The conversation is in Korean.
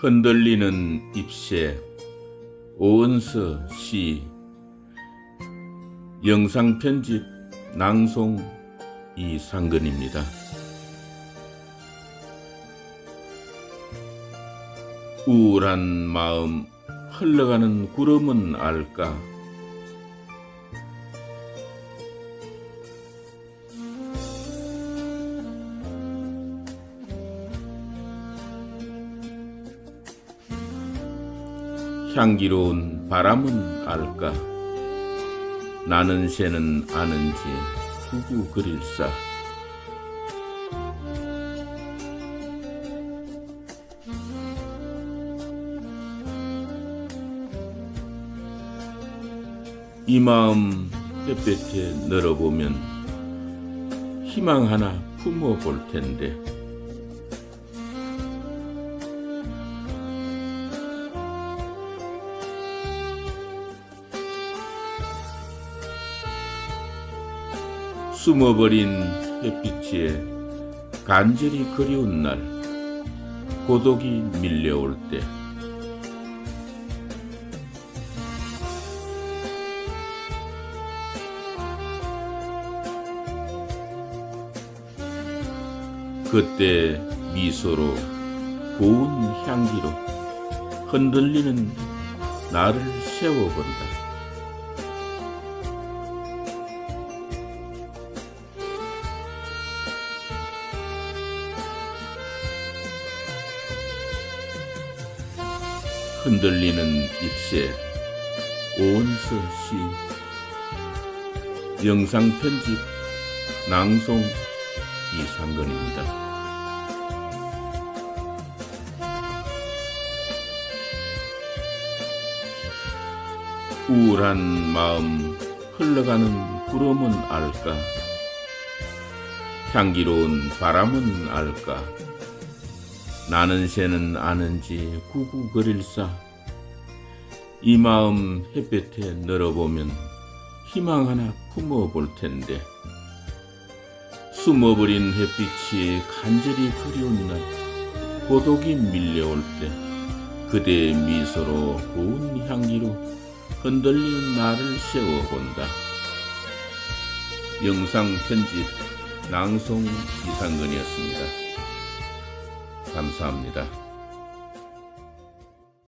흔들리는 잎새 오은서 시 영상 편집 낭송 이상근입니다. 우울한 마음 흘러가는 구름은 알까? 향기로운 바람은 알까? 나는 새는 아는지 구구 그릴싸. 이 마음 햇볕에 널어보면 희망 하나 품어 볼 텐데. 숨어버린 햇빛에 간절히 그리운 날 고독이 밀려올 때 그때 미소로 고운 향기로 흔들리는 나를 세워본다. 흔들리는 잎새 오은서 시 영상 편집 낭송 이상근입니다. 우울한 마음 흘러가는 구름은 알까? 향기로운 바람은 알까? 나는 새는 아는지 구구 그릴싸. 이 마음 햇볕에 널어보면 희망 하나 품어볼 텐데. 숨어버린 햇빛이 간절히 그리운 날, 고독이 밀려올 때, 그대의 미소로 고운 향기로 흔들리는 나를 세워본다. 영상 편집 낭송 이상근이었습니다. 감사합니다.